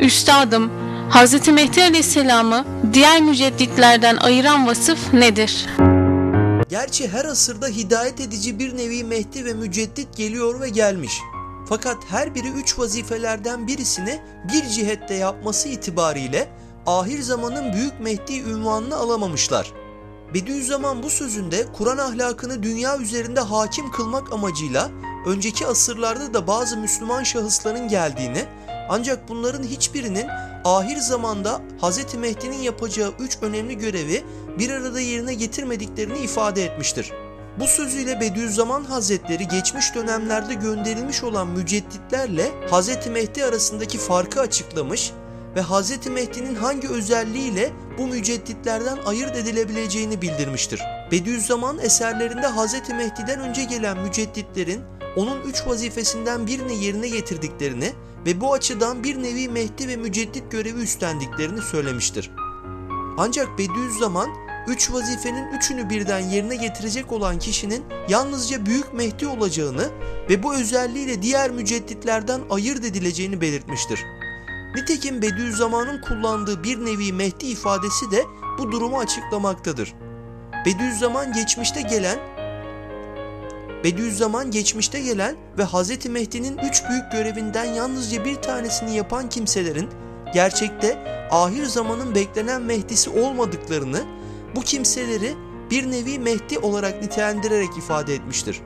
Üstadım, Hz. Mehdi Aleyhisselam'ı diğer mücedditlerden ayıran vasıf nedir? Gerçi her asırda hidayet edici bir nevi Mehdi ve müceddit geliyor ve gelmiş. Fakat her biri üç vazifelerden birisini bir cihette yapması itibariyle ahir zamanın büyük Mehdi ünvanını alamamışlar. Bediüzzaman bu sözünde Kur'an ahlakını dünya üzerinde hakim kılmak amacıyla önceki asırlarda da bazı Müslüman şahısların geldiğini ancak bunların hiçbirinin ahir zamanda Hz. Mehdi'nin yapacağı üç önemli görevi bir arada yerine getirmediklerini ifade etmiştir. Bu sözüyle Bediüzzaman Hazretleri geçmiş dönemlerde gönderilmiş olan mücedditlerle Hz. Mehdi arasındaki farkı açıklamış ve Hz. Mehdi'nin hangi özelliğiyle bu mücedditlerden ayırt edilebileceğini bildirmiştir. Bediüzzaman eserlerinde Hz. Mehdi'den önce gelen mücedditlerin onun üç vazifesinden birini yerine getirdiklerini ve bu açıdan bir nevi Mehdi ve müceddit görevi üstlendiklerini söylemiştir. Ancak Bediüzzaman üç vazifenin üçünü birden yerine getirecek olan kişinin yalnızca büyük Mehdi olacağını ve bu özelliğiyle diğer mücedditlerden ayırt edileceğini belirtmiştir. Nitekim Bediüzzaman'ın kullandığı bir nevi Mehdi ifadesi de bu durumu açıklamaktadır. Bediüzzaman geçmişte gelen Bediüzzaman geçmişte gelen ve Hz. Mehdi'nin üç büyük görevinden yalnızca bir tanesini yapan kimselerin gerçekte ahir zamanın beklenen Mehdi'si olmadıklarını bu kimseleri bir nevi Mehdi olarak nitelendirerek ifade etmiştir.